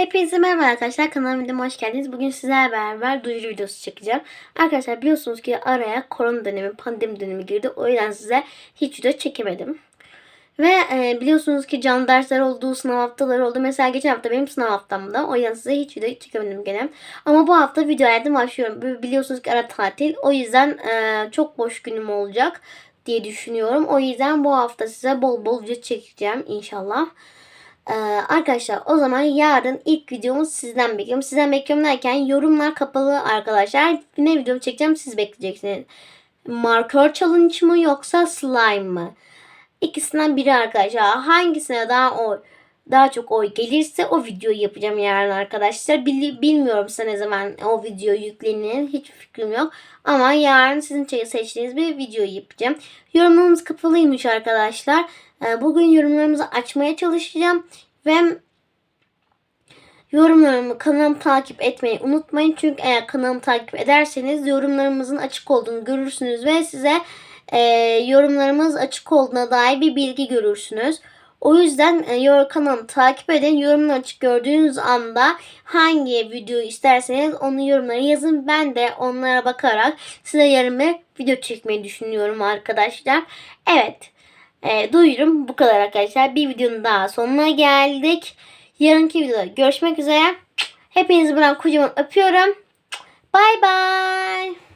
Hepinize merhaba arkadaşlar. Kanalıma videoma hoş geldiniz. Bugün sizlerle beraber duyuru videosu çekeceğim. Arkadaşlar biliyorsunuz ki araya korona dönemi, pandemi dönemi girdi. O yüzden size hiç video çekemedim. Ve e, biliyorsunuz ki canlı dersler oldu, sınav haftaları oldu. Mesela geçen hafta benim sınav haftamda. O yüzden size hiç video çekemedim gene. Ama bu hafta video hayatım başlıyorum. Bi- Biliyorsunuz ki ara tatil. O yüzden e, çok boş günüm olacak diye düşünüyorum. O yüzden bu hafta size bol bol video çekeceğim inşallah. Ee, arkadaşlar o zaman yarın ilk videomu sizden bekliyorum. Sizden bekliyorum derken yorumlar kapalı arkadaşlar. Ne video çekeceğim siz bekleyeceksiniz. Markör challenge mı yoksa slime mı? İkisinden biri arkadaşlar. Hangisine daha oy daha çok oy gelirse o videoyu yapacağım yarın arkadaşlar. Bili- bilmiyorum size ne zaman o video yüklenir. Hiç fikrim yok. Ama yarın sizin seçtiğiniz bir videoyu yapacağım. Yorumlarımız kapalıymış arkadaşlar. Ee, Bugün yorumlarımızı açmaya çalışacağım. Ve yorumlarımı kanalımı takip etmeyi unutmayın. Çünkü eğer kanalımı takip ederseniz yorumlarımızın açık olduğunu görürsünüz. Ve size e, yorumlarımız açık olduğuna dair bir bilgi görürsünüz. O yüzden e, kanalımı takip edin. Yorumları açık gördüğünüz anda hangi videoyu isterseniz onu yorumlara yazın. Ben de onlara bakarak size yarın bir video çekmeyi düşünüyorum arkadaşlar. Evet. E, duyurum bu kadar arkadaşlar. Bir videonun daha sonuna geldik. Yarınki videoda görüşmek üzere. Hepinizi buradan kocaman öpüyorum. Bay bay.